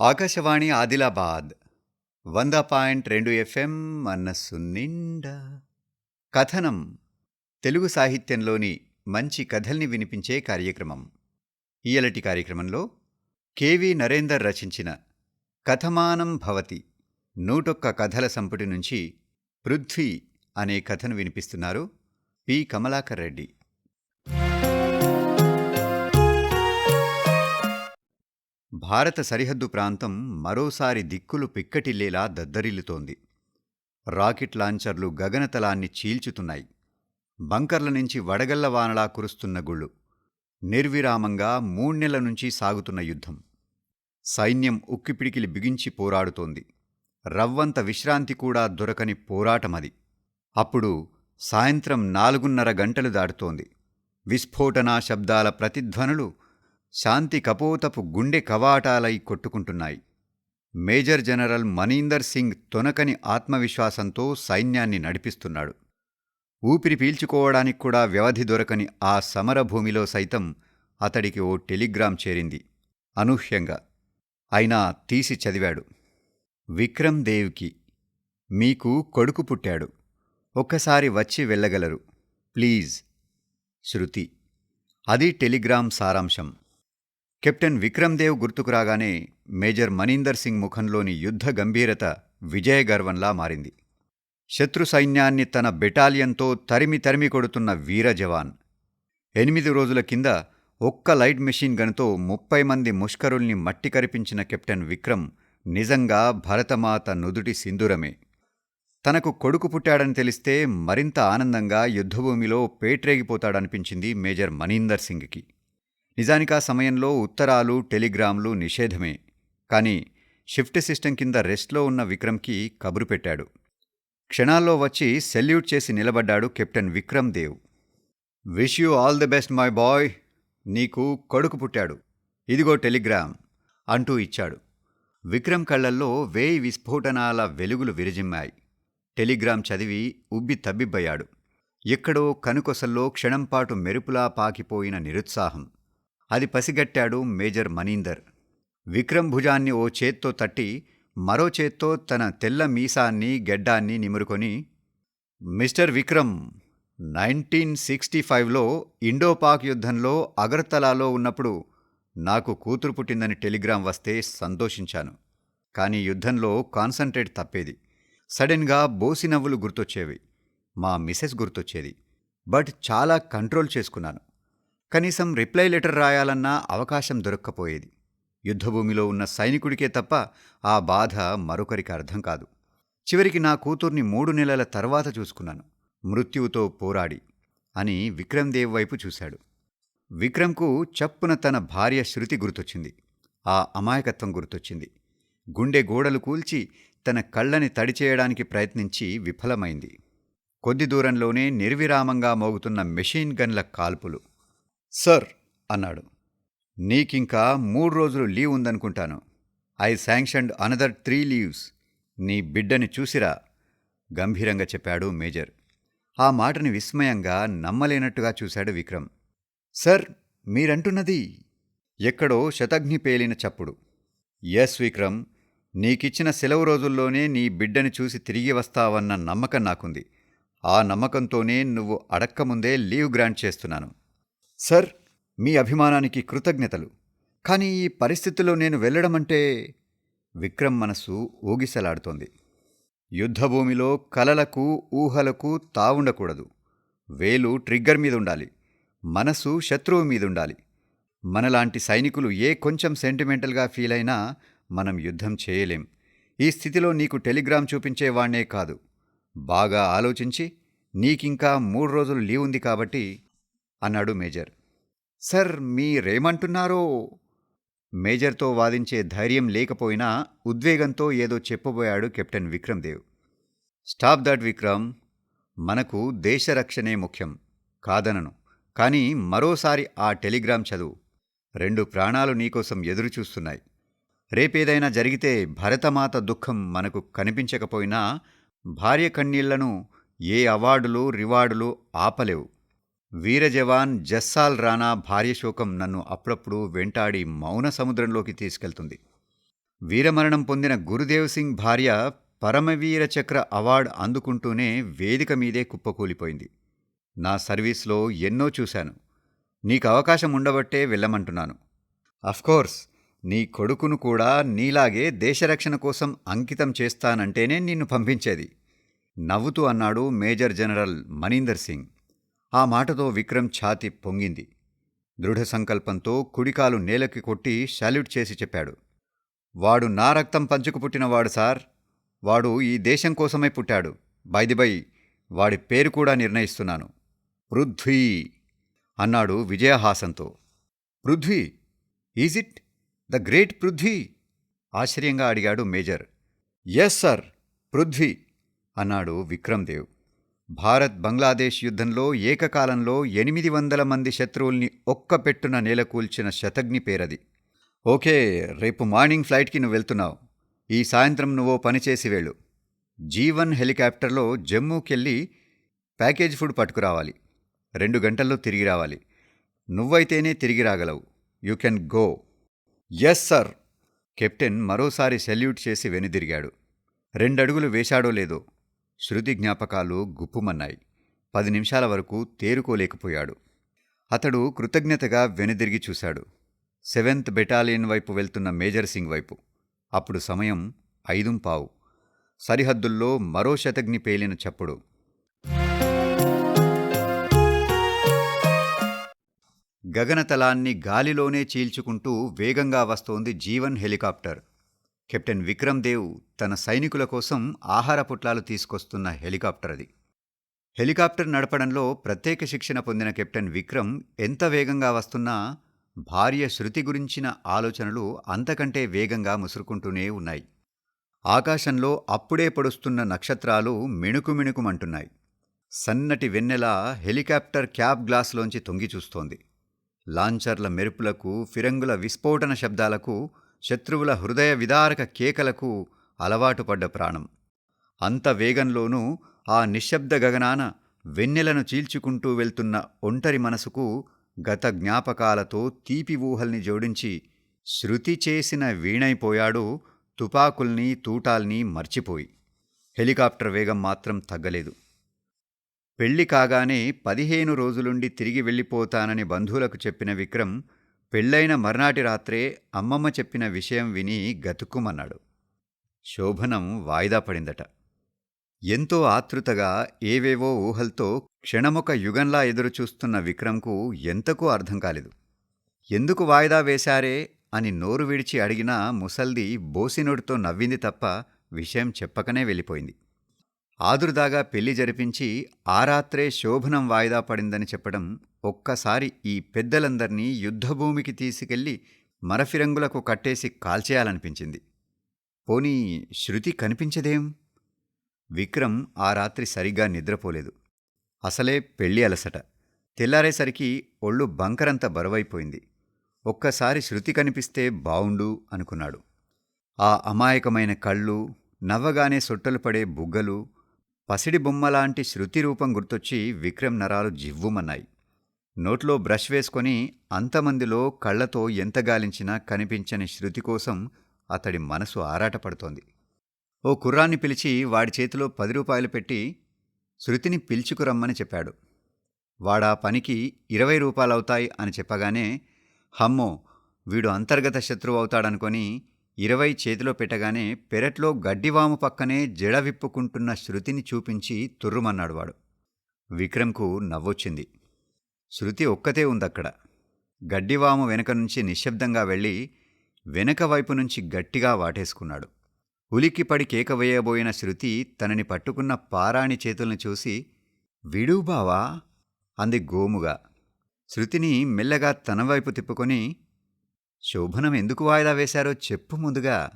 ఆకాశవాణి ఆదిలాబాద్ వంద పాయింట్ రెండు ఎఫ్ఎం మనస్సు నిండా. కథనం తెలుగు సాహిత్యంలోని మంచి కథల్ని వినిపించే కార్యక్రమం. ఈయలటి కార్యక్రమంలో కెవి నరేందర్ రచించిన కథమానం భవతి నూటొక్క కథల సంపుటి నుంచి పృథ్వీ అనే కథను వినిపిస్తున్నారు పి. కమలాకర్ రెడ్డి. భారత సరిహద్దు ప్రాంతం మరోసారి దిక్కులు పిక్కటిల్లేలా దద్దరిల్లుతోంది. రాకెట్ లాంచర్లు గగనతలాన్ని చీల్చుతున్నాయి. బంకర్ల నుంచి వడగళ్ళ వానలా కురుస్తున్న గుళ్ళు. నిర్విరామంగా మూణ్నెల నుంచి సాగుతున్న యుద్ధం. సైన్యం ఉక్కిపిడికిలి బిగించి పోరాడుతోంది. రవ్వంత విశ్రాంతి కూడా దొరకని పోరాటమది. అప్పుడు సాయంత్రం నాలుగున్నర గంటలు దాటుతోంది. విస్ఫోటనా శబ్దాల ప్రతిధ్వనులు శాంతి కపోతపు గుండె కవాటాలై కొట్టుకుంటున్నాయి. మేజర్ జనరల్ మనీందర్ సింగ్ తొనకని ఆత్మవిశ్వాసంతో సైన్యాన్ని నడిపిస్తున్నాడు. ఊపిరి పీల్చుకోవడానికి కూడా వ్యవధి దొరకని ఆ సమరభూమిలో సైతం అతడికి ఓ టెలిగ్రామ్ చేరింది. అనూహ్యంగా. అయినా తీసి చదివాడు. విక్రమ్ దేవ్కి. మీకు కొడుకు పుట్టాడు. ఒక్కసారి వచ్చి వెళ్ళగలరు. ప్లీజ్. శృతి. అది టెలిగ్రామ్ సారాంశం. కెప్టెన్ విక్రమ్ దేవ్ గుర్తుకు రాగానే మేజర్ మనీందర్ సింగ్ ముఖంలోని యుద్ధ గంభీరత విజయగర్వంలా మారింది. శత్రు సైన్యాన్ని తన బెటాలియన్తో తరిమి తరిమి కొడుతున్న వీర జవాన్. ఎనిమిది రోజుల కింద ఒక్క లైట్ మెషిన్ గన్తో ముప్పై మంది ముష్కరుల్ని మట్టి కరిపించిన కెప్టెన్ విక్రమ్ నిజంగా భరతమాత నుదుటి సింధూరమే. తనకు కొడుకు పుట్టాడని తెలిస్తే మరింత ఆనందంగా యుద్ధభూమిలో పేట్రేగిపోతాడనిపించింది మేజర్ మనీందర్ సింగ్కి. నిజానికి ఆ సమయంలో ఉత్తరాలు టెలిగ్రామ్లు నిషేధమే. కానీ షిఫ్ట్ సిస్టమ్ కింద రెస్ట్లో ఉన్న విక్రమ్కి కబురు పెట్టాడు. క్షణాల్లో వచ్చి సెల్యూట్ చేసి నిలబడ్డాడు captain Vikram Dev. Wish you all the best my boy. నీకు కొడుకు పుట్టాడు. ఇదిగో టెలిగ్రామ్ అంటూ ఇచ్చాడు. విక్రమ్ కళ్ళల్లో వేయి విస్ఫోటనాల వెలుగులు విరజిమ్మాయి. టెలిగ్రామ్ చదివి ఉబ్బి తబ్బిబ్బయ్యాడు. ఎక్కడో కనుకొసల్లో క్షణంపాటు మెరుపులా పాకిపోయిన నిరుత్సాహం. అది పసిగట్టాడు మేజర్ మనీందర్. విక్రమ్ భుజాన్ని ఓ చేత్తో తట్టి మరో చేత్తో తన తెల్ల మీసాన్ని గెడ్డాన్ని నిమురుకొని మిస్టర్ విక్రమ్ నైన్టీన్ సిక్స్టీ ఫైవ్లో ఇండోపాక్ యుద్ధంలో అగర్తలాలో ఉన్నప్పుడు నాకు కూతురు పుట్టిందని టెలిగ్రామ్ వస్తే సంతోషించాను. కానీ యుద్ధంలో కాన్సంట్రేట్ తప్పేది. సడన్గా బోసి నవ్వులు గుర్తొచ్చేవి. మా మిసెస్ గుర్తొచ్చేది. బట్ చాలా కంట్రోల్ చేసుకున్నాను. కనీసం రిప్లై లెటర్ రాయాలన్నా అవకాశం దొరక్కపోయేది. యుద్ధభూమిలో ఉన్న సైనికుడికే తప్ప ఆ బాధ మరొకరికి అర్థం కాదు. చివరికి నా కూతుర్ని మూడు నెలల తర్వాత చూసుకున్నాను. మృత్యువుతో పోరాడి అని విక్రమ్ దేవ్ వైపు చూశాడు. విక్రమ్కు చప్పున తన భార్య శృతి గుర్తొచ్చింది. ఆ అమాయకత్వం గుర్తొచ్చింది. గుండె గోడలు కూల్చి తన కళ్ళని తడిచేయడానికి ప్రయత్నించి విఫలమైంది. కొద్ది దూరంలోనే నిర్విరామంగా మోగుతున్న మెషిన్ గన్ల కాల్పులు. సర్ అన్నాడు. నీకింకా మూడు రోజులు leave ఉందనుకుంటాను. I sanctioned another three leaves. నీ బిడ్డని చూసిరా? గంభీరంగా చెప్పాడు మేజర్. ఆ మాటని విస్మయంగా నమ్మలేనట్టుగా చూశాడు విక్రమ్. సర్ మీరంటున్నది ఎక్కడో శతఘ్ని పేలిన చప్పుడు. ఎస్ విక్రమ్ నీకిచ్చిన సెలవు రోజుల్లోనే నీ బిడ్డని చూసి తిరిగి వస్తావన్న నమ్మకం నాకుంది. ఆ నమ్మకంతోనే నువ్వు అడక్కముందే లీవ్ గ్రాంట్ చేస్తున్నాను. సర్ మీ అభిమానానికి కృతజ్ఞతలు. కానీ ఈ పరిస్థితిలో నేను వెళ్ళడమంటే విక్రమ్ మనసు ఊగిసలాడుతోంది. యుద్ధభూమిలో కలలకు ఊహలకు తావుండకూడదు. వేలు ట్రిగ్గర్ మీద ఉండాలి మనసు శత్రువు మీదుండాలి. మనలాంటి సైనికులు ఏ కొంచెం సెంటిమెంటల్గా ఫీల్ అయినా మనం యుద్ధం చేయలేం. ఈ స్థితిలో నీకు టెలిగ్రామ్ చూపించేవాణ్ణే కాదు. బాగా ఆలోచించి నీకింకా మూడు రోజులు లీవ్ ఉంది కాబట్టి అన్నాడు మేజర్. సర్ మీరేమంటున్నారో? మేజర్తో వాదించే ధైర్యం లేకపోయినా ఉద్వేగంతో ఏదో చెప్పబోయాడు captain Vikram Dev. Stop that Vikram. మనకు దేశరక్షణే ముఖ్యం కాదనను. కానీ మరోసారి ఆ టెలిగ్రామ్ చదువు. రెండు ప్రాణాలు నీకోసం ఎదురుచూస్తున్నాయి. రేపేదైనా జరిగితే భరతమాత దుఃఖం మనకు కనిపించకపోయినా భార్య కన్నీళ్ళను ఏ అవార్డులు రివార్డులు ఆపలేవు. వీర జవాన్ జస్సాల్ రాణా భార్యశోకం నన్ను అప్పుడప్పుడు వెంటాడి మౌన సముద్రంలోకి తీసుకెళ్తుంది. వీరమరణం పొందిన గురుదేవ్ సింగ్ భార్య పరమవీర చక్ర అవార్డు అందుకుంటూనే వేదిక మీదే కుప్పకూలిపోయింది. నా సర్వీస్లో ఎన్నో చూశాను. నీకు అవకాశం ఉండబట్టే వెళ్ళమంటున్నాను. అఫ్కోర్స్ నీ కొడుకును కూడా నీలాగే దేశరక్షణ కోసం అంకితం చేస్తానంటేనే నిన్ను పంపించేది. నవ్వుతూ అన్నాడు మేజర్ జనరల్ మనీందర్ సింగ్. ఆ మాటతో విక్రమ్ ఛాతి పొంగింది. దృఢ సంకల్పంతో కుడికాలు నేలకి కొట్టి శాల్యూట్ చేసి చెప్పాడు. వాడు నా రక్తం పంచుకు పుట్టినవాడు సార్. వాడు ఈ దేశం కోసమే పుట్టాడు. బైదిబై వాడి పేరు కూడా నిర్ణయిస్తున్నాను. పృథ్వీ అన్నాడు విజయహాసంతో. Prithvi is it the great Prithvi? ఆశ్చర్యంగా అడిగాడు మేజర్. ఎస్ సార్ పృథ్వీ అన్నాడు విక్రమ్దేవ్. దేవ్ భారత్ బంగ్లాదేశ్ యుద్ధంలో ఏకకాలంలో ఎనిమిది వందల మంది శత్రువుల్ని ఒక్క పెట్టున నేలకూల్చిన శతగ్ని పేరది. ఓకే రేపు మార్నింగ్ ఫ్లైట్కి నువ్వు వెళ్తున్నావు. ఈ సాయంత్రం నువ్వు పనిచేసి వేళు జీవన్ హెలికాప్టర్లో జమ్మూకెళ్ళి ప్యాకేజ్ ఫుడ్ పట్టుకురావాలి. రెండు గంటల్లో తిరిగి రావాలి. నువ్వైతేనే తిరిగి రాగలవు. You can go. Yes sir. Captain మరోసారి సెల్యూట్ చేసి వెనుదిరిగాడు. రెండడుగులు వేశాడో లేదో శృతి జ్ఞాపకాలు గుప్పుమన్నాయి. పది నిమిషాల వరకు తేరుకోలేకపోయాడు. అతడు కృతజ్ఞతగా వెనుదిరిగి చూశాడు. సెవెంత్ బెటాలియన్ వైపు వెళ్తున్న మేజర్ సింగ్ వైపు. అప్పుడు సమయం ఐదుం పావు. సరిహద్దుల్లో మరో శతగ్ని పేలిన చప్పుడు. గగనతలాన్ని గాలిలోనే చీల్చుకుంటూ వేగంగా వస్తోంది జీవన్ హెలికాప్టర్. కెప్టెన్ విక్రమ్ దేవ్ తన సైనికుల కోసం ఆహార పుట్లాలు తీసుకొస్తున్న హెలికాప్టర్ అది. హెలికాప్టర్ నడపడంలో ప్రత్యేక శిక్షణ పొందిన కెప్టెన్ విక్రమ్ ఎంత వేగంగా వస్తున్నా భార్య శృతి గురించిన ఆలోచనలు అంతకంటే వేగంగా ముసురుకుంటూనే ఉన్నాయి. ఆకాశంలో అప్పుడే పొడుస్తున్న నక్షత్రాలు మిణుకు మిణుకుమంటున్నాయి. సన్నటి వెన్నెల హెలికాప్టర్ క్యాబ్ గ్లాసులోంచి తొంగి చూస్తోంది. లాంచర్ల మెరుపులకు ఫిరంగుల విస్ఫోటన శబ్దాలకు శత్రువుల హృదయ విదారక కేకలకు అలవాటుపడ్డ ప్రాణం. అంత వేగంలోనూ ఆ నిశ్శబ్ద గగనాన వెన్నెలను చీల్చుకుంటూ వెళ్తున్న ఒంటరి మనసుకు గత జ్ఞాపకాలతో తీపి ఊహల్ని జోడించి శృతి చేసిన వీణైపోయాడు తుపాకుల్ని తూటాల్ని మర్చిపోయి. హెలికాప్టర్ వేగం మాత్రం తగ్గలేదు. పెళ్ళి కాగానే పదిహేను రోజులుండి తిరిగి వెళ్ళిపోతానని బంధువులకు చెప్పిన విక్రమ్ పెళ్ళైన మర్నాటి రాత్రే అమ్మమ్మ చెప్పిన విషయం విని గతుక్కుమన్నాడు. శోభనం వాయిదా పడిందట. ఎంతో ఆతృతగా ఏవేవో ఊహల్తో క్షణమొక యుగంలా ఎదురుచూస్తున్న విక్రమ్కు ఎంతకూ అర్థం కాలేదు. ఎందుకు వాయిదా వేశారే అని నోరు విడిచి అడిగినా ముసల్ది బోసినోడితో నవ్వింది తప్ప విషయం చెప్పకనే వెళ్ళిపోయింది. ఆదురుదాగా పెళ్ళి జరిపించి ఆ రాత్రే శోభనం వాయిదా పడిందని చెప్పడం ఒక్కసారి ఈ పెద్దలందర్నీ యుద్ధభూమికి తీసుకెళ్ళి మరఫిరంగులకు కట్టేసి కాల్చేయాలనిపించింది. పోనీ శృతి కనిపించదేం? విక్రమ్ ఆ రాత్రి సరిగ్గా నిద్రపోలేదు. అసలే పెళ్ళి అలసట. తెల్లారేసరికి ఒళ్ళు బంకరంత బరువైపోయింది. ఒక్కసారి శృతి కనిపిస్తే బావుండు అనుకున్నాడు. ఆ అమాయకమైన కళ్ళు నవ్వగానే సొట్టలు పడే బుగ్గలు పసిడి బొమ్మలాంటి శృతి రూపం గుర్తొచ్చి విక్రమ్ నరాలు జివ్వుమన్నాయి. నోట్లో బ్రష్ వేసుకొని అంతమందిలో కళ్ళతో ఎంత గాలించినా కనిపించని శృతి కోసం అతడి మనసు ఆరాటపడుతోంది. ఓ కుర్రాన్ని పిలిచి వాడి చేతిలో పది రూపాయలు పెట్టి శృతిని పిలుచుకురమ్మని చెప్పాడు. వాడా పనికి ఇరవై రూపాయలవుతాయి అని చెప్పగానే హమ్మో వీడు అంతర్గత శత్రువు అవుతాడనుకొని ఇరవై చేతిలో పెట్టగానే పెరట్లో గడ్డివాము పక్కనే జడ విప్పుకుంటున్న శృతిని చూపించి తుర్రుమన్నాడు వాడు. విక్రమ్కు నవ్వొచ్చింది. శృతి ఒక్కతే ఉందక్కడ. గడ్డివాము వెనక నుంచి నిశ్శబ్దంగా వెళ్ళి వెనక వైపు నుంచి గట్టిగా వాటేసుకున్నాడు. ఉలిక్కిపడి కేక వేయబోయిన శృతి తనని పట్టుకున్న పారాణి చేతుల్ని చూసి విడుబావా అంది గోముగా. శృతిని మెల్లగా తన వైపు తిప్పుకొని శోభనం ఎందుకు వాయిదా వేశారో చెప్పు ముందుగా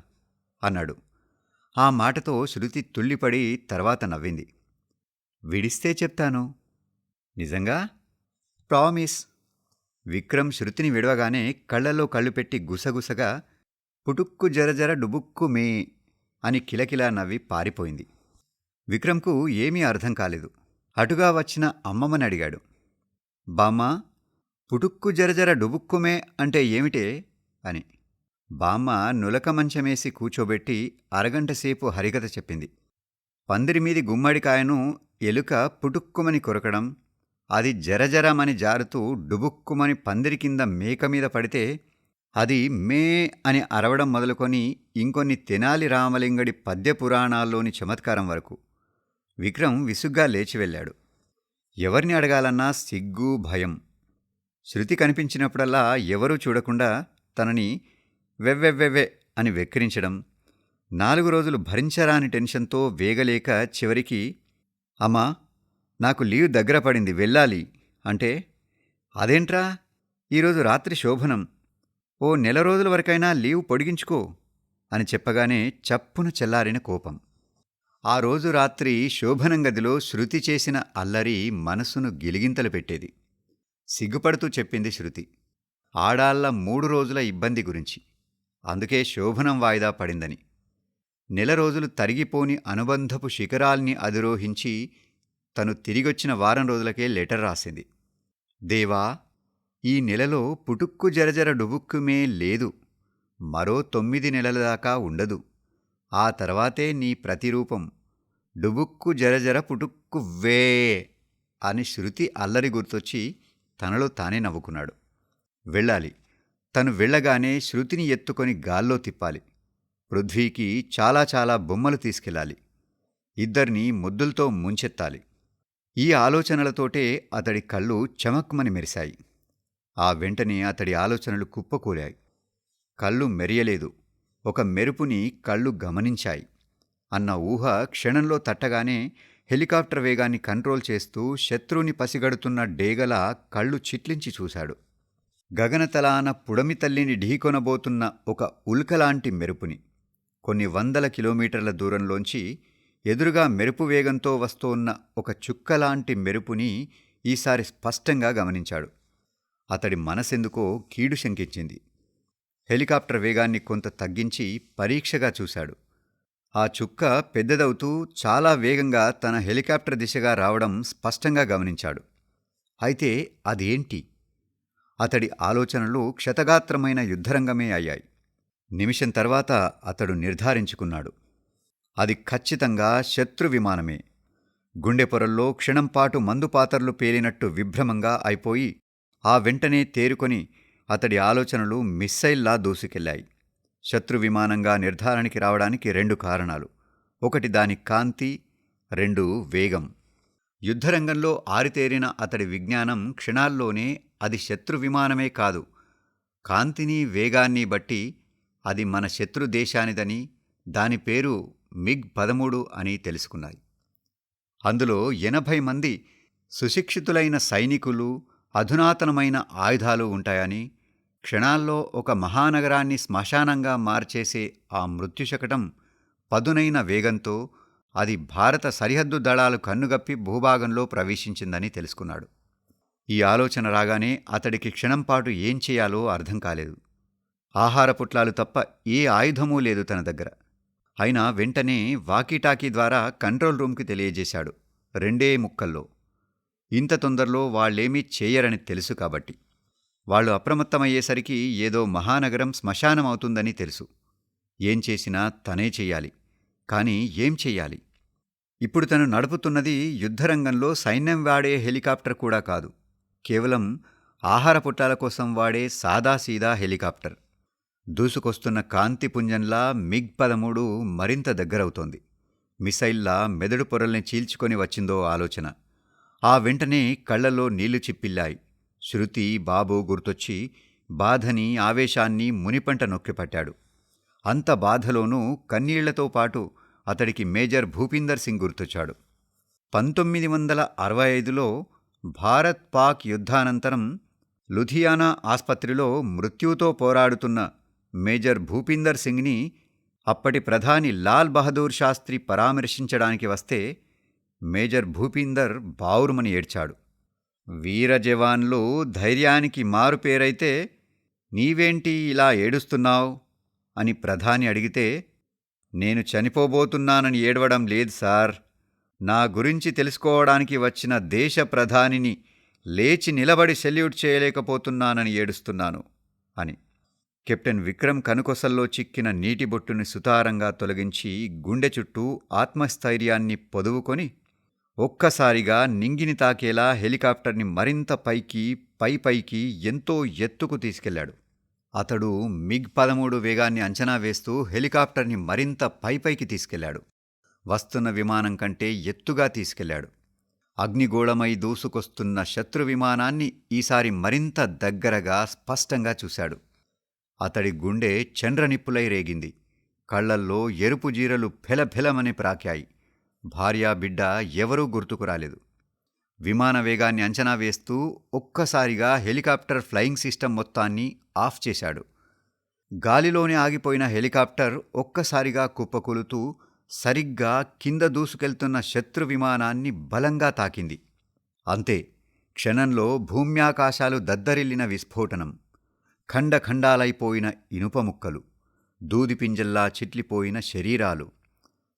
అన్నాడు. ఆ మాటతో శృతి తుళ్ళిపడి తర్వాత నవ్వింది. విడిస్తే చెప్తాను. నిజంగా? ప్రామిస్. విక్రమ్ శృతిని విడవగానే కళ్ళల్లో కళ్ళు పెట్టి గుసగుసగా పుటుక్కు జరజర డుబుక్కు మే అని కిలకిలా నవ్వి పారిపోయింది. విక్రమ్కు ఏమీ అర్థం కాలేదు. అటుగా వచ్చిన అమ్మమ్మని అడిగాడు. బామ్మ పుటుక్కు జరజర డుబుక్కుమే అంటే ఏమిటే? అని. బామ్మ నులక మంచమేసి కూచోబెట్టి అరగంట సేపు హరికథ చెప్పింది. పందిరి మీది గుమ్మడికాయను ఎలుక పుటుక్కుమని కొరకడం అది జరజరమని జారుతూ డుబుక్కుమని పందిరి కింద మేక మీద పడితే అది మే అని అరవడం మొదలుకొని ఇంకొన్ని తెనాలి రామలింగడి పద్య పురాణాల్లోని చమత్కారం వరకు. విక్రమ్ విసుగ్గా లేచి వెళ్ళాడు. ఎవరిని అడగాలన్నా సిగ్గు భయం. శృతి కనిపించినప్పుడల్లా ఎవరూ చూడకుండా తనని వెవ్వెవ్వెవ్వె అని వెక్కిరించడం నాలుగు రోజులు భరించరాని టెన్షన్తో వేగలేక చివరికి అమ్మా నాకు లీవ్ దగ్గర పడింది వెళ్ళాలి. అంటే అదేంట్రా? ఈరోజు రాత్రి శోభనం. ఓ నెల రోజుల వరకైనా లీవ్ పొడిగించుకో అని చెప్పగానే చప్పున చెల్లారిన కోపం. ఆ రోజు రాత్రి శోభనం గదిలో శృతి చేసిన అల్లరి మనసును గిలిగింతలు పెట్టేది. సిగ్గుపడుతూ చెప్పింది శృతి. ఆడాళ్ళ మూడు రోజుల ఇబ్బంది గురించి. అందుకే శోభనం వాయిదా పడిందని. నెల రోజులు తరిగిపోని అనుబంధపు శిఖరాల్ని అధిరోహించి తను తిరిగొచ్చిన వారం రోజులకే లెటర్ రాసింది. దేవా ఈ నెలలో పుటుక్కు జరజర డుబుక్కుమే లేదు. మరో తొమ్మిది నెలల దాకా ఉండదు. ఆ తర్వాతే నీ ప్రతిరూపం. డుబుక్కు జరజర పుటుక్కు వే అని శృతి అల్లరి గుర్తొచ్చి తనలో తానే నవ్వుకున్నాడు. వెళ్ళాలి. తను వెళ్ళగానే శృతిని ఎత్తుకొని గాల్లో తిప్పాలి. పృథ్వీకి చాలా చాలా బొమ్మలు తీసుకెళ్ళాలి. ఇద్దరిని ముద్దులతో ముంచెత్తాలి. ఈ ఆలోచనలతోటే అతడి కళ్ళు చమక్మని మెరిశాయి. ఆ వెంటనే అతడి ఆలోచనలు కుప్పకూలాయి. కళ్ళు మెరియలేదు. ఒక మెరుపుని కళ్ళు గమనించాయి. అన్న ఊహ క్షణంలో తట్టగానే హెలికాప్టర్ వేగాన్ని కంట్రోల్ చేస్తూ శత్రువుని పసిగడుతున్న డేగల కళ్ళు చిట్లించి చూశాడు. గగనతలాన పుడమి తల్లిని ఢీకొనబోతున్న ఒక ఉల్కలాంటి మెరుపుని. కొన్ని వందల కిలోమీటర్ల దూరంలోంచి ఎదురుగా మెరుపు వేగంతో వస్తోన్న ఒక చుక్కలాంటి మెరుపుని ఈసారి స్పష్టంగా గమనించాడు. అతడి మనసెందుకో కీడు శంకించింది. హెలికాప్టర్ వేగాన్ని కొంత తగ్గించి పరీక్షగా చూశాడు. ఆ చుక్క పెద్దదవుతూ చాలా వేగంగా తన హెలికాప్టర్ దిశగా రావడం స్పష్టంగా గమనించాడు. అయితే అదేంటి? అతడి ఆలోచనలు క్షతగాత్రమైన యుద్ధరంగమే అయ్యాయి. నిమిషం తర్వాత అతడు నిర్ధారించుకున్నాడు. అది ఖచ్చితంగా శత్రు విమానమే. గుండె పొరల్లో క్షణంపాటు మందుపాతర్లు పేలినట్టు విభ్రమంగా అయిపోయి ఆ వెంటనే తేరుకొని అతడి ఆలోచనలు మిస్సైల్లా దూసుకెళ్ళాయి శత్రు విమానంగా నిర్ధారణకి రావడానికి రెండు కారణాలు. ఒకటి దాని కాంతి రెండు వేగం. యుద్ధరంగంలో ఆరితేరిన అతడి విజ్ఞానం క్షణాల్లోనే అది శత్రు విమానమే కాదు. కాంతిని వేగాన్ని బట్టి అది మన శత్రు దేశానిదని దాని పేరు మిగ్ పదమూడు అని తెలుసుకున్నాయి. అందులో ఎనభై మంది సుశిక్షితులైన సైనికులు అధునాతనమైన ఆయుధాలు ఉంటాయని క్షణాల్లో ఒక మహానగరాన్ని శ్మశానంగా మార్చేసే ఆ మృత్యుశకటం పదునైన వేగంతో అది భారత సరిహద్దు దళాలు కన్నుగప్పి భూభాగంలో ప్రవేశించిందని తెలుసుకున్నాడు. ఈ ఆలోచన రాగానే అతడికి క్షణంపాటు ఏం చేయాలో అర్థం కాలేదు. ఆహార పుట్లాలు తప్ప ఏ ఆయుధమూ లేదు తన దగ్గర. అయినా వెంటనే వాకీటాకీ ద్వారా కంట్రోల్ రూమ్కి తెలియజేశాడు రెండే ముక్కల్లో. ఇంత తొందరలో వాళ్ళేమీ చేయరని తెలుసు కాబట్టి. వాళ్ళు అప్రమత్తమయ్యేసరికి ఏదో మహానగరం శ్మశానం అవుతుందని తెలుసు. ఏం చేసినా తనే చెయ్యాలి కానీ ఏం చెయ్యాలి ఇప్పుడు తను నడుపుతున్నది యుద్ధరంగంలో సైన్యం వాడే హెలికాప్టర్ కూడా కాదు. కేవలం ఆహార పుట్టాల కోసం వాడే సాదాసీదా హెలికాప్టర్. దూసుకొస్తున్న కాంతిపుంజంలా మిగ్ పదమూడు మరింత దగ్గరవుతోంది. మిసైల్లా మెదడు పొరల్ని చీల్చుకొని వచ్చిందో ఆలోచన. ఆ వెంటనే కళ్ళల్లో నీళ్ళు చిప్పిల్లాయి. శృతి బాబు గుర్తొచ్చి బాధని ఆవేశాన్ని మునిపంట నొక్కిపట్టాడు. అంత బాధలోనూ కన్నీళ్ళతో పాటు అతడికి మేజర్ భూపీందర్ సింగ్ గుర్తొచ్చాడు. పంతొమ్మిది వందల అరవై ఐదులో భారత్ పాక్ యుద్ధానంతరం లుధియానా ఆస్పత్రిలో మృత్యుతో పోరాడుతున్న మేజర్ భూపీందర్ సింగ్ని అప్పటి ప్రధాని లాల్ బహదూర్ శాస్త్రి పరామర్శించడానికి వస్తే మేజర్ భూపీందర్ బావురుమని ఏడ్చాడు. వీర జవాన్లు ధైర్యానికి మారుపేరైతే నీవేంటి ఇలా ఏడుస్తున్నావు? అని ప్రధాని అడిగితే నేను చనిపోబోతున్నానని ఏడవడం లేదు సార్. నా గురించి తెలుసుకోవడానికి వచ్చిన దేశ ప్రధానిని లేచి నిలబడి సెల్యూట్ చేయలేకపోతున్నానని ఏడుస్తున్నాను అని. కెప్టెన్ విక్రమ్ కనుకొసల్లో చిక్కిన నీటి బొట్టుని సుతారంగా తొలగించి గుండె చుట్టూ ఆత్మస్థైర్యాన్ని పొదువుకొని ఒక్కసారిగా నింగిని తాకేలా హెలికాప్టర్ని మరింత పైకి పై పైకి ఎంతో ఎత్తుకు తీసుకెళ్ళాడు. అతడు మిగ్ పదమూడు వేగాన్ని అంచనా వేస్తూ హెలికాప్టర్ని మరింత పై పైకి తీసుకెళ్ళాడు. వస్తున్న విమానం కంటే ఎత్తుగా తీసుకెళ్ళాడు. అగ్నిగోళమై దూసుకొస్తున్న శత్రు విమానాన్ని ఈసారి మరింత దగ్గరగా స్పష్టంగా చూశాడు. అతడి గుండె చండ్రనిప్పులై రేగింది. కళ్ళల్లో ఎరుపు జీరలు ఫెలఫెలమని ప్రాకాయి భార్యా బిడ్డ ఎవరూ గుర్తుకు రాలేదు. విమాన వేగాన్ని అంచనా వేస్తూ ఒక్కసారిగా హెలికాప్టర్ ఫ్లయింగ్ సిస్టమ్ మొత్తాన్ని ఆఫ్ చేశాడు. గాలిలోనే ఆగిపోయిన హెలికాప్టర్ ఒక్కసారిగా కుప్పకూలుతూ సరిగ్గా కింద దూసుకెళ్తున్న శత్రు విమానాన్ని బలంగా తాకింది. అంతే క్షణంలో భూమ్యాకాశాలు దద్దరిల్లిన విస్ఫోటనం. ఖండఖండాలైపోయిన ఇనుప ముక్కలు దూదిపింజల్లా చిట్లిపోయిన శరీరాలు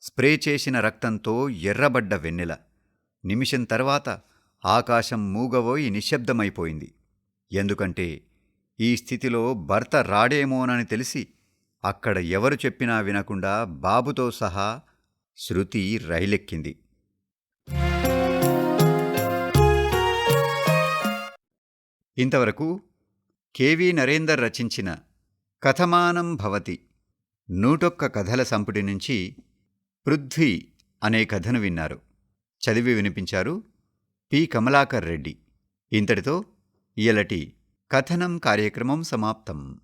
స్ప్రే చేసిన రక్తంతో ఎర్రబడ్డ వెన్నెల. నిమిషం తర్వాత ఆకాశం మూగబోయి నిశ్శబ్దమైపోయింది. ఎందుకంటే ఈ స్థితిలో భర్త రాడేమోనని తెలిసి అక్కడ ఎవరు చెప్పినా వినకుండా బాబుతో సహా శృతి రైలెక్కింది. ఇంతవరకు కెవి నరేందర్ రచించిన కథమానం భవతి నూటొక్క కథల సంపుటి నుంచి పృథ్వీ అనే కథను విన్నారు. చదివి వినిపించారు పి. కమలాకర్ రెడ్డి. ఇంతటితో ఇయలటి కథనం కార్యక్రమం సమాప్తం.